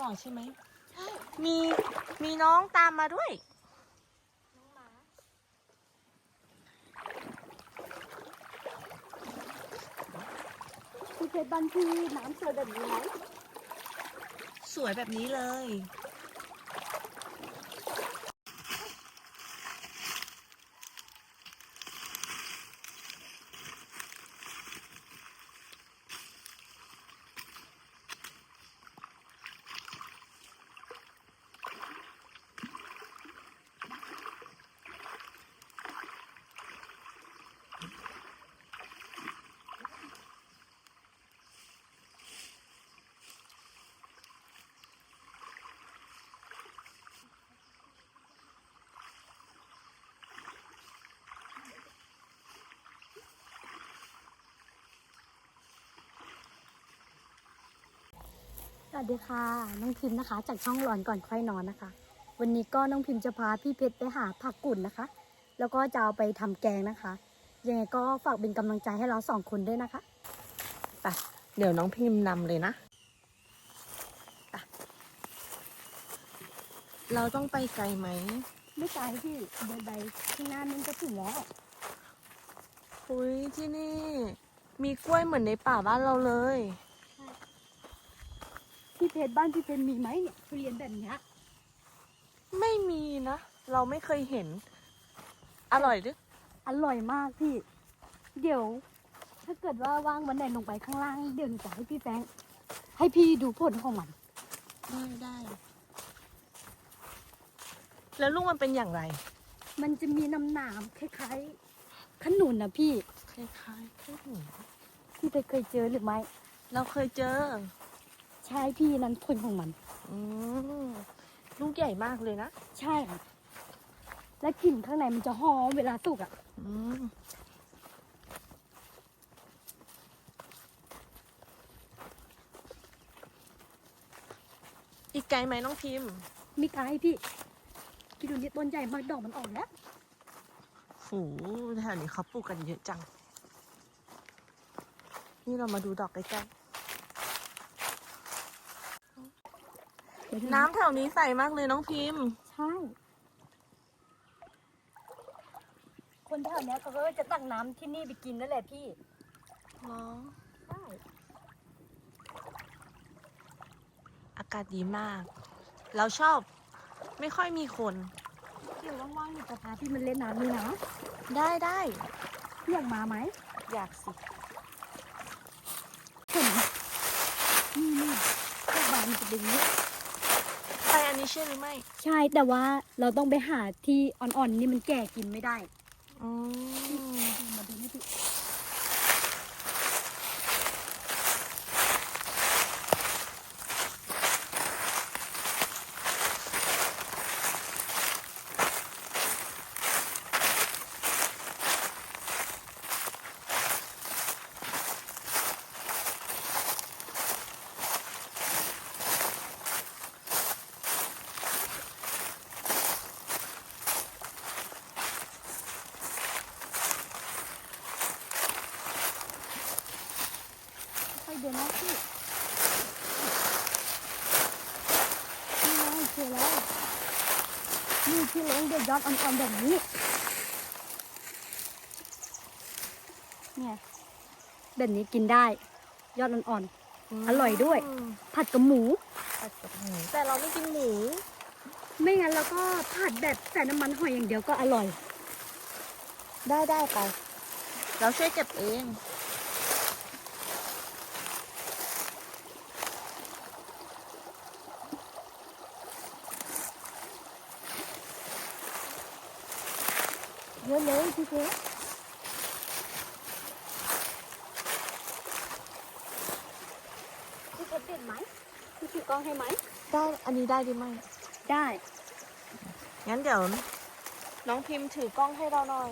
ก่อนใช่ไหม มีมีน้องตามมาด้วยน้องหมาพี่เพชรบ้านทีน้ำเจอแบบนี้ไหมสวยแบบนี้เลย วัสดีค่ะ น้องพิมพ์นะคะ จากช่องหลอนก่อนค่อยนอนนะคะ วันนี้ก็น้องพิมพ์จะพาพี่เพชรไปหาผักกุ่นนะคะ แล้วก็จะเอาไปทำแกงนะคะ ยังไงก็ฝากเป็นกำลังใจให้เราสองคนด้วยนะคะไปเดี๋ยวน้องพิมพ์นำเลยนะไปเราต้องไปไกลไหม ไม่ไกลพี่เดินไปข้างหน้านั้นก็ถึงแล้วอุ้ยที่นี่ มีกล้วยเหมือนในป่าบ้านเราเลย พี่เพชรบ้านพี่เพชรมีไหมเนี่ยทุเรียนแบบเนี้ยไม่มีนะ เราไม่เคยเห็น อร่อยดึอร่อยมากพี่ เดี๋ยว ถ้าเกิดว่าว่างวันไหนลงไปข้างล่างเดี๋ยวหนูจะให้พี่แฟรงค์ให้พี่ดูผลของมัน ได้ได้ แล้วลูกมันเป็นอย่างไร มันจะมีน้ำหนามคล้ายๆขนุนนะพี่ คล้ายๆข้าวหมูพี่เพชรเคยเจอหรือไม่ เราเคยเจอ ใช่พี่นั้นผลของมัน อืมลูกใหญ่มากเลยนะใช่ค่ะ และกลิ่นข้างในมันจะหอมเวลาสุกอะ อืมอีกไกลไหมน้องพิมพ์มีไกด์พี่พี่ดูนี่ต้นใหญ่มากดอกมันออกแล้ว หูแถวนี้เขาปลูกกันเยอะจัง นี่เรามาดูดอกใกล้ๆ น้ำแถวนี้ใสมากเลยน้องพิมพ์ ใช่ คนแถวเนี้ยเขาก็จะตักน้ำที่นี่ไปกินนั่นแหละพี่ เหรอ ใช่ อากาศดีมาก เราชอบไม่ค่อยมีคน เดี๋ยวว่างๆหนูจะพาพี่มันเล่นน้ำนี่นะได้ได้พี่อยากมาไหมอยากสิ เห็นไหมนี่นี่พวกบานมันจะเป็นอย่าง นี้ไปอันนี้ใช่หรือไม่ ใช่แต่ว่าเราต้องไปหาที่อ่อนๆนี่มันแก่กินไม่ได้อืมมาดูนี่พี่ ค่อยเดินนะพี่นี่ไงเจอแล้วนี่ที่เล้งเดือดยอดอ่อนๆแบบนี้ เนี่ยแบบนี้กินได้ ยอดอ่อนอร่อยด้วยผัดกับหมูผัดกับหมู แต่เราไม่กินหมู ไม่งั้นเราก็ผัดแบบใส่น้ำมันหอยอย่างเดียวก็อร่อย ได้ได้ไป เราช่วยเก็บเอง เยอะเลยพี่เพชรพี่เพชรเด็ดไหมพี่ถือกล้องให้ไหม ได้อันนี้ได้หรือไม่ได้ งั้นเดี๋ยว น้องพิมพ์ถือกล้องให้เราหน่อย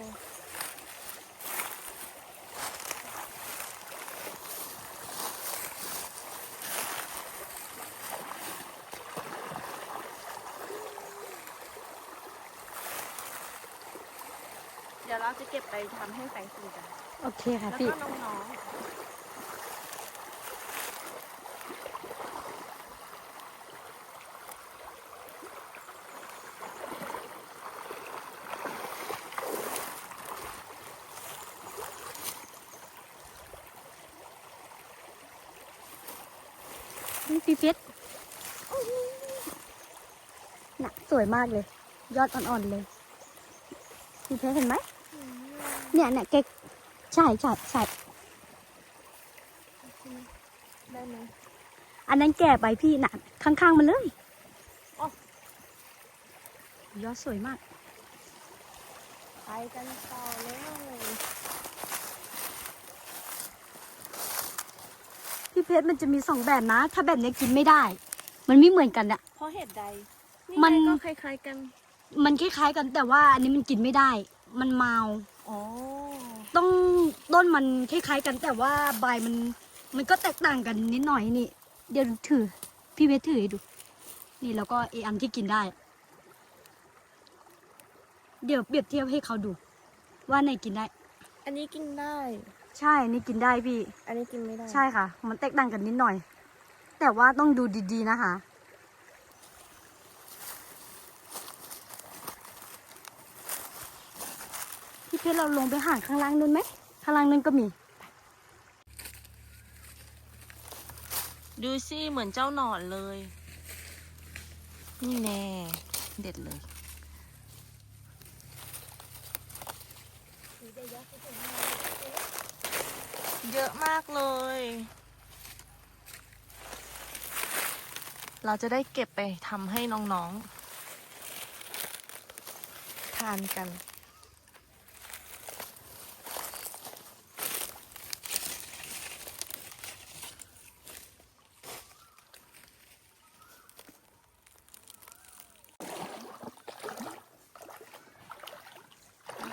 เก็บไปทำให้แสงสีจ้ะโอเคค่ะแล้วพี่ ก็น้องนี่พี่เพชรน่ะสวยมากเลย ยอดอ่อนๆเลย พี่เพชรเห็นไหม เนี่ยเนี่ยเก๊กใช่ใช่ใช่ได้ไหมอันนั้นแก่ไปพี่น่ะ ข้างๆมันเลยอ๋อยอดสวยมาก ไปกันต่อเลยพี่เพชรมันจะมีสองแบบนะ ถ้าแบบนี้กินไม่ได้ มันไม่เหมือนกันอะเพราะเหตุใดมันไงก็คล้ายๆกัน มันคล้ายๆกันแต่ว่าอันนี้มันกินไม่ได้ มันเมา อ๋อต้องต้นมันคล้ายๆกันแต่ว่าใบมัน มันก็แตกต่างกันนิดหน่อยนี่ เดี๋ยวถือ พี่เพชรถือให้ดู นี่แล้วก็เออันที่กินได้ เดี๋ยวเปรียบเทียบให้เขาดู ว่าไหนกินได้ อันนี้กินได้ ใช่นี่กินได้พี่ อันนี้กินไม่ได้ ใช่ค่ะ มันแตกต่างกันนิดหน่อย แต่ว่าต้องดูดีๆนะคะ พี่เรเราลงไปห่างข้างล่างนู้นไหมข้างล่างนู้นก็มี ดูสิเหมือนเจ้าหนอนเลย นี่แน่ เด็ดเลยเยอะมากเลย เราจะได้เก็บไปทำให้น้องๆ ทานกัน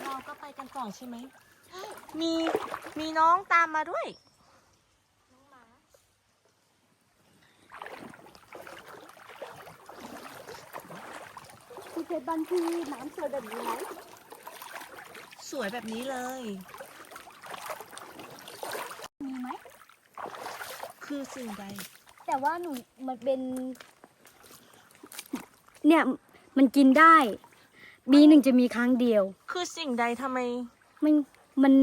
เราก็ไปกันต่อ ใช่ไหม มีมีน้องตามมาด้วย พี่เพชรบ้านพี่น้ำสวยแบบนี้ไหมสวยแบบนี้เลย มีไหม คือสิ่งใด แต่ว่าหนูมันเป็น เนี่ยมันกินได้ปีหนึ่งจะมีครั้งเดียว คือสิ่งใดทำไม มันมัน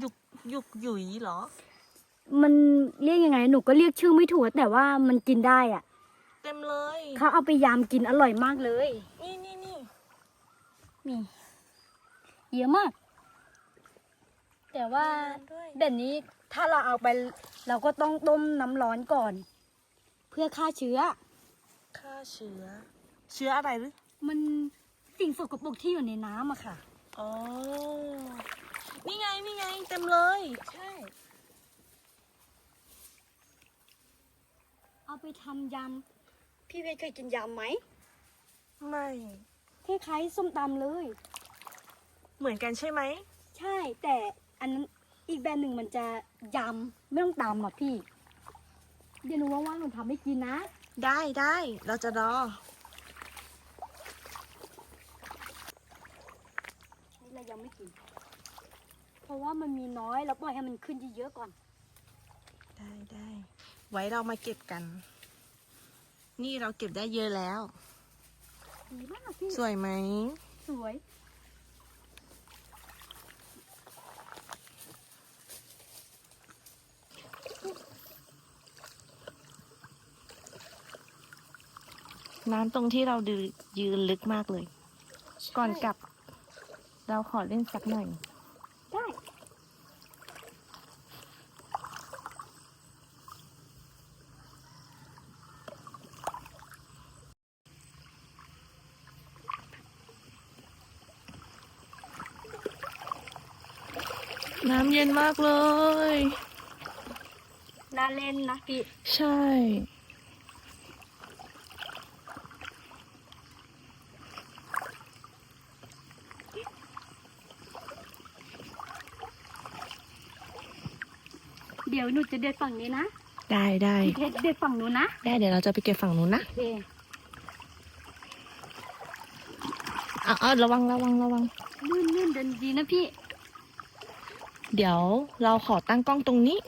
หยุกหยุกหยุยเหรอ มันเรียกยังไง หนูก็เรียกชื่อไม่ถูกแต่ว่ามันกินได้อะเต็มเลยเขาเอาไปยามกินอร่อยมากเลยนี่นี่นี่นี่เยอะมาก แต่ว่าด้วยแบบนี้ถ้าเราเอาไป เราก็ต้องต้มน้ำร้อนก่อน เพื่อฆ่าเชื้อฆ่าเชื้อ เชื้ออะไรหรือมันสิ่งสกปรกที่อยู่ในน้ำอะค่ะ อ๋อ นี่ไงนี่ไงเต็มเลย ใช่ เอาไปทำยำพี่เพชรเคยกินยำไหมไม่คล้ายๆส้มตำเลย เหมือนกันใช่ไหมใช่ แต่อันนั้นอีกแบบหนึ่งมันจะยำไม่ต้องตำอะพี่เดี๋ยวหนูว่างๆหนูทำให้กินนะ ได้ได้เราจะรอนี่เรายังไม่กิน เพราะว่ามันมีน้อยแล้วปล่อยให้มันขึ้นเยอะๆก่อน ได้ได้ไว้เรามาเก็บกัน นี่เราเก็บได้เยอะแล้ว ดีมากพี่สวยไหม สวย น้ำตรงที่เราดืยืนลึกมากเลย ก่อนกลับ เราขอเล่นสักหน่อย ได้ น้ำเย็นมากเลย น่าเล่นนะพี่ ใช่ เดี๋ยวหนูจะเด็ดฝั่งนี้นะได้ได้พี่เพชรเด็ดฝั่งนู้นนะได้เดี๋ยวเราจะไปเก็บฝั่งนู้นนะโอเคอะอะระวังระวังระวัง ลื่นลื่นเดินดีนะพี่ เดี๋ยวเราขอตั้งกล้องตรงนี้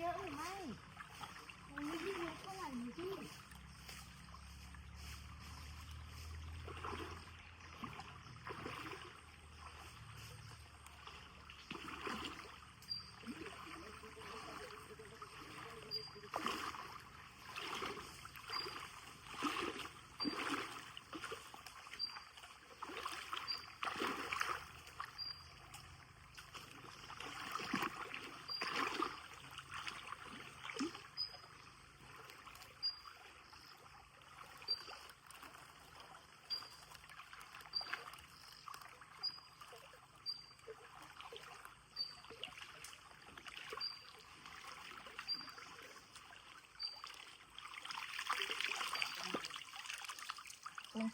เยอะหรือไม่มันไม่ได้เยอะเท่าไหร่เลยพี่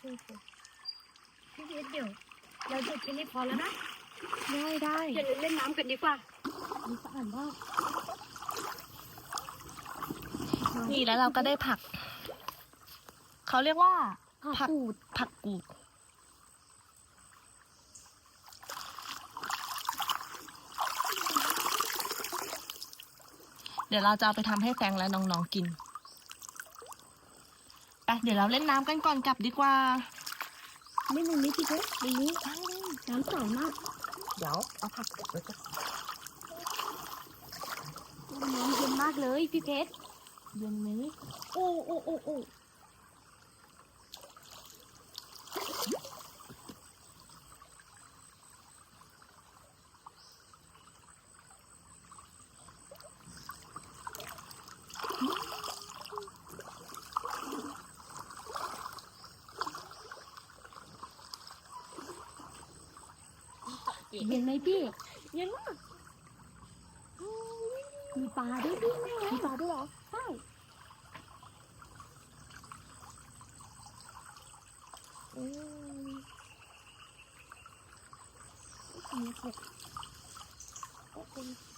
พี่คือพี่เพชรเดี๋ยวเราหยุดแค่นี้พอแล้วนะ ได้ได้เดี๋ยวเราเล่นน้ำกันดีกว่านี่สะอาดมากนี่แล้วเราก็ได้ผัก เขาเรียกว่า ผักผักกูด ผักกูดเดี๋ยวเราจะเอาไปทำให้แฟรงค์และน้องๆกิน ไปเดี๋ยวเราเล่นน้ำกันก่อนกลับดีกว่านี่ตรงนี้พี่เพชรตรงนี้น้ำใสมาก เดี๋ยวเอาผักเก็บไว้ก่อนน้ำเย็นมากเลยพี่เพชรเย็นไหมโอ้โอ้โอ้โอ้ เย็นไหมพี่เย็นมากมีปลาด้วยพี่มีปลาด้วยเหรอใช่อืมมีเผ็ดพี่อยู่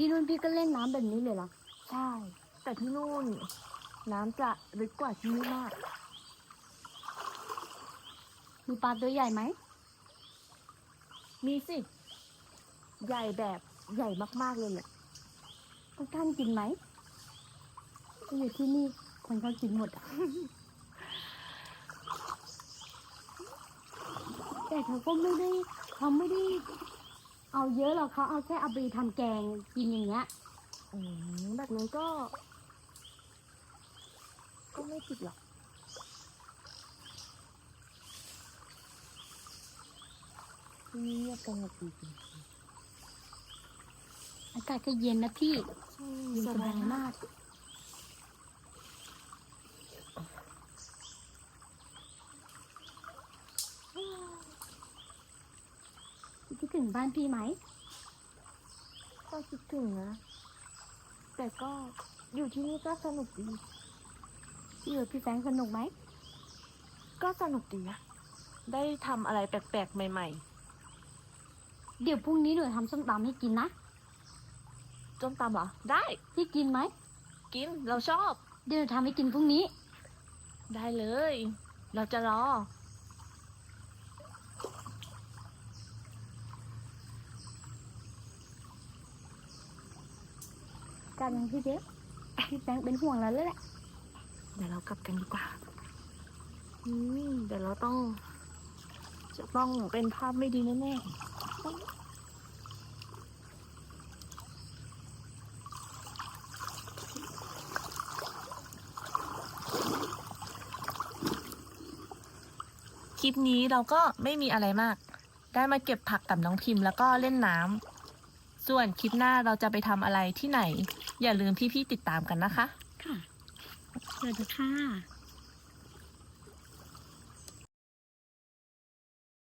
ที่นู่นพี่ก็เล่นน้ำแบบนี้เลยเหรอ ใช่ แต่ที่นู่นน้ำจะลึกกว่าที่นี่มาก มีปลาตัวใหญ่ไหม มีสิ ใหญ่แบบใหญ่มากๆเลยแหละต้องการกินไหมก็อยู่ที่นี่คนเขากินหมดอะ แต่เขาก็ไม่ได้เขาไม่ได้ เอาเยอะหรอกเขาเอาแค่เอาไปทำแกงกินอย่างเงี้ย อืมแบบนั้นก็ ก็ไม่ผิดหรอก ที่นี่เงียบสงบดีจริงอากาศก็เย็นนะพี่ใช่เย็นสบายมาก คิดถึง บ้านพี่ไหม ก็คิดถึงนะ แต่ก็อยู่ที่นี่ก็สนุกดีพี่อยู่กับพี่แฟรงค์สนุกไหม ก็สนุกดีนะได้ทำอะไรแปลกๆใหม่ เดี๋ยวพรุ่งนี้หนูทำส้มตำให้กินนะ ๆจ้มตำเหรอ ได้ พี่กินไหม กิน เราชอบ เดี๋ยวหนูทำให้กินพรุ่งนี้ ได้เลย เราจะรอ กันยังพี่เจ๊พี่แฟรงค์เป็นห่วงเราแล้วแหละ เดี๋ยวเรากลับกันดีกว่าอืมเดี๋ยวเราต้อง จะต้องเป็นภาพไม่ดีแน่ๆคลิปนี้เราก็ไม่มีอะไรมาก ได้มาเก็บผักกับน้องพิมพ์แล้วก็เล่นน้ำ ส่วนคลิปหน้าเราจะไปทำอะไรที่ไหน อย่าลืมพี่ๆติดตามกันนะคะ ค่ะสวัสดีค่ะ